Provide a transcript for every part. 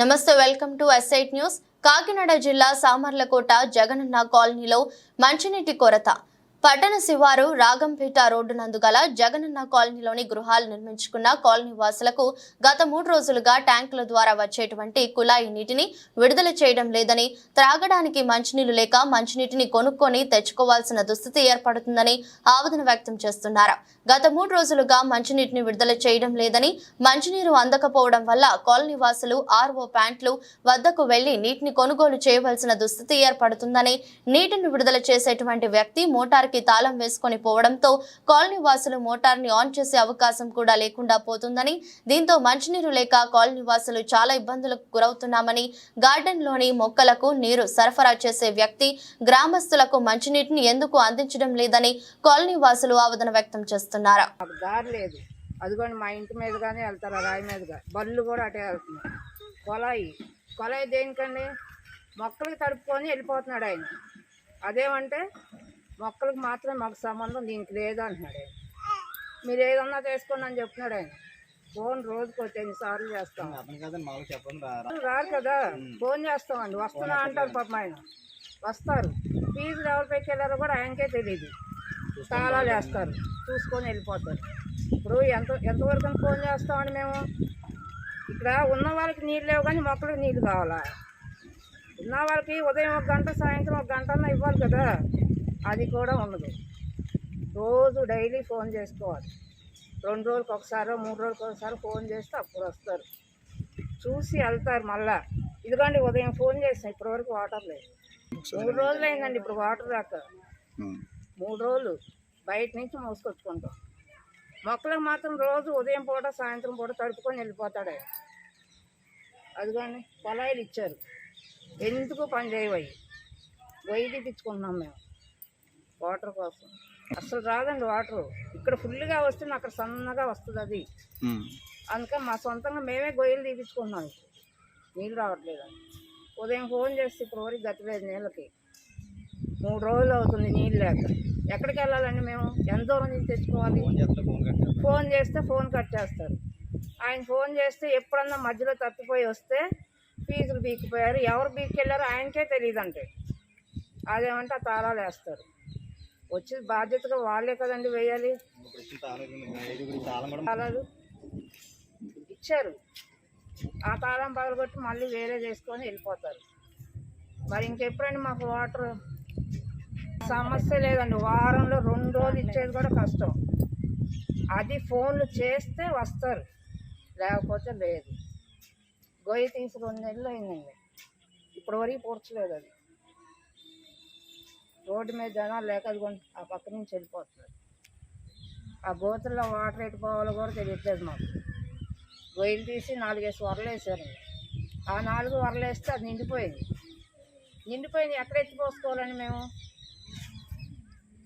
నమస్తే welcome to SIT news. Kakinada జిల్లా సామర్లకోట జగనన్న కాలనీలో మంచినీటి కొరత. పట్టణ శివారు రాగంపేట రోడ్డు నందు గల జగనన్న కాలనీలోని గృహాలు నిర్మించుకున్న కాలనీ వాసులకు గత మూడు రోజులుగా ట్యాంకుల ద్వారా వచ్చేటువంటి కుళాయి నీటిని విడుదల చేయడం లేదని త్రాగడానికి మంచినీళ్ళు లేక మంచినీటిని కొనుక్కొని తెచ్చుకోవాల్సిన దుస్థితి ఏర్పడుతుందని ఆవేదన వ్యక్తం చేస్తున్నారు. గత మూడు రోజులుగా మంచినీటిని విడుదల చేయడం లేదని మంచినీరు అందకపోవడం వల్ల కాలనీ వాసులు ఆర్ఓ ప్యాంట్లు వద్దకు వెళ్ళి నీటిని కొనుగోలు చేయవలసిన దుస్థితి ఏర్పడుతుందని నీటిని విడుదల చేసేటువంటి వ్యక్తి మోటార్ మోటార్కి తాళం వేసుకొని పోవడంతో కాలనీ వాసులు మోటార్ని ఆన్ చేసే అవకాశం కూడా లేకుండా పోతుందని దీంతో మంచినీరు లేక కాలనీ వాసులు చాలా ఇబ్బందులకు గురవుతున్నామని గార్డెన్లోని మొక్కలకు నీరు సరఫరా చేసే వ్యక్తి గ్రామస్తులకు మంచినీటిని ఎందుకు అందించడం లేదని కాలనీ వాసులు ఆవేదన వ్యక్తం చేస్తున్నారు. అదిగోండి మా ఇంటి మీదగానే వెళ్తారు రాయి మీదుగా. బళ్ళు కూడా అటే వెళ్తున్నాయి. కొలాయి. కొలాయి దేనికండి? మొక్కలకి తడుపుకొని వెళ్ళిపోతున్నాడు ఆయన. అదేమంటే మొక్కలకు మాత్రం మాకు సంబంధం దీనికి లేదు అంటున్నాడు ఆయన. మీరు ఏదన్నా చేసుకోండి అని చెప్తున్నాడు ఆయన. ఫోన్ రోజుకి వచ్చి ఎన్నిసార్లు చేస్తాం. రారు కదా. ఫోన్ చేస్తామండి. వస్తున్నా అంటారు పాపం ఆయన. వస్తారు. ఫీజులు ఎవరు పెట్టేదారో కూడా ఆయనకే తెలియదు తాళాలు వేస్తారు చూసుకొని వెళ్ళిపోతారు. ఇప్పుడు ఎంత ఎంతవరకు ఫోన్ చేస్తామండి మేము? ఇక్కడ ఉన్న వాళ్ళకి నీళ్ళు లేవు కానీ మొక్కలకు నీళ్ళు కావాలా? ఉన్న వాళ్ళకి ఉదయం ఒక గంట సాయంత్రం ఒక గంట అన్నా ఇవ్వాలి కదా. అది కూడా ఉండదు. రోజు డైలీ ఫోన్ చేసుకోవాలి. రెండు రోజులకు ఒకసారి మూడు రోజులకు ఒకసారి ఫోన్ చేస్తే అప్పుడు వస్తారు. చూసి వెళ్తారు మళ్ళా. ఇదిగోండి ఉదయం ఫోన్ చేసాం ఇప్పటివరకు వాటర్ లేదు. మూడు రోజులు అయిందండి ఇప్పుడు వాటర్ రాక. మూడు రోజులు బయట నుంచి మోసుకొచ్చుకుంటాం. మొక్కలకు మాత్రం రోజు ఉదయం పూట సాయంత్రం పూట తడుపుకొని వెళ్ళిపోతాడు. అదిగోండి పొలాయిలు ఇచ్చారు. ఎందుకు పని చేయవయి గొయ్యి తీపించుకుంటున్నాం మేము. వాటర్ కోసం. అసలు రాదండి వాటర్. ఇక్కడ ఫుల్గా వస్తుంది అక్కడ సన్నగా వస్తుంది అది. అందుకని మా సొంతంగా మేమే గొయ్యలు తీపించుకుంటున్నాం. నీళ్ళు రావట్లేదు ఉదయం ఫోన్ చేస్తే ఇప్పుడు వరకు గతిలేదు నీళ్ళకి. మూడు రోజులు అవుతుంది నీళ్ళు లేక. ఎక్కడికి వెళ్ళాలండి మేము? ఎంత దూరం నుంచి తెచ్చుకోవాలి? ఫోన్ చేస్తే ఫోన్ కట్టారు ఫోన్ చేస్తే ఫోన్ కట్ చేస్తారు. ఆయన ఫోన్ చేస్తే ఎప్పుడన్నా మధ్యలో తప్పిపోయి వస్తే ఫీజులు బీకిపోయారు ఎవరు బీక్కెళ్ళారో ఆయనకే తెలియదు అంటే అదేమంటే ఆ తాళాలు వేస్తారు. వచ్చి బాధ్యతగా వాళ్ళే కదండి వేయాలి. తాళాలు ఇచ్చారు. ఆ తాళం పగలగొట్టి మళ్ళీ వేరే చేసుకొని వెళ్ళిపోతారు. మరి ఇంకెప్పుడండి మాకు వాటర్? సమస్య లేదండి. వారంలో రెండు రోజులు ఇచ్చేది కూడా కష్టం. అది ఫోన్లు చేస్తే వస్తారు. లేకపోతే లేదు. గొయ్యి తీసుకొని రెండు నెలలు అయిందండి ఇప్పటివరకు పూడ్చలేదు అది. రోడ్డు మీద జనాలు లేక ఆ పక్క నుంచి వెళ్ళిపోతున్నారు. ఆ గోతుల్లో వాటర్ ఎట్టుకోవాలో కూడా తెలియట్లేదు మాకు. గొయ్యలు తీసి నాలుగేసి వరలు వేసారండి ఆ నాలుగు వరలు వేస్తే అది నిండిపోయింది. నిండిపోయింది ఎక్కడ ఎత్తి పోసుకోవాలండి మేము?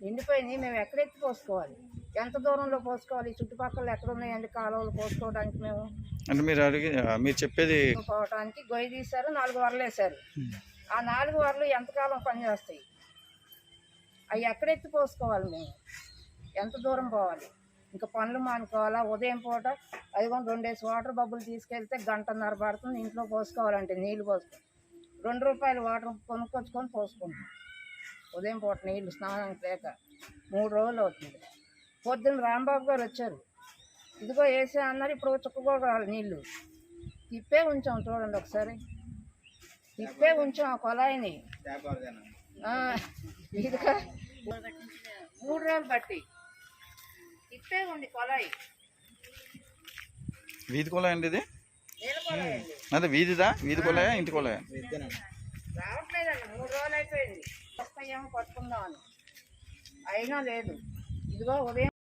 నిండిపోయింది మేము ఎక్కడ ఎత్తి పోసుకోవాలి ఎంత దూరంలో పోసుకోవాలి? చుట్టుపక్కల ఎక్కడ ఉన్నాయండి కాలువలు పోసుకోవడానికి మేము? అంటే మీరు అడిగి మీరు చెప్పేది పోవడానికి గొయ్యి తీశారు నాలుగు వరలు వేశారు. ఆ నాలుగు వరలు ఎంతకాలం పనిచేస్తాయి? అవి ఎక్కడ ఎత్తి పోసుకోవాలి మేము? ఎంత దూరం పోవాలి? ఇంకా పనులు మానుకోవాలా? ఉదయం పూట అదిగోండి రెండేసి వాటర్ బబ్బులు తీసుకెళ్తే గంటన్నర పడుతుంది ఇంట్లో పోసుకోవాలంటే నీళ్ళు పోసుకో. రెండు రూపాయలు వాటర్ కొనుక్కొచ్చుకొని పోసుకుంటాం. ఉదయం పూట నీళ్ళు స్నానానికి లేక మూడు రోజులు అవుతుంది. పొద్దున్న రాంబాబు గారు వచ్చారు. ఇదిగో వేసే అన్నారు ఇప్పుడు చుక్కకోవాలి నీళ్ళు. తిప్పే ఉంచాం చూడండి ఒకసారి. తిప్పే ఉంచాం ఆ కొలాయిని. ఇదిగా. మూడు రోజులు బట్టి. తిప్పే ఉంది కొలాయి. వీధి కొలాయ అండి ఇది? అదే వీధిదా? వీధి కొలాయ ఇంటి కొలాయ? రావట్లేదండి మూడు రోజులు అయిపోయింది. వస్తాయేమో పట్టుకుందామని. అయినా లేదు. ఇదిగో ఉదయం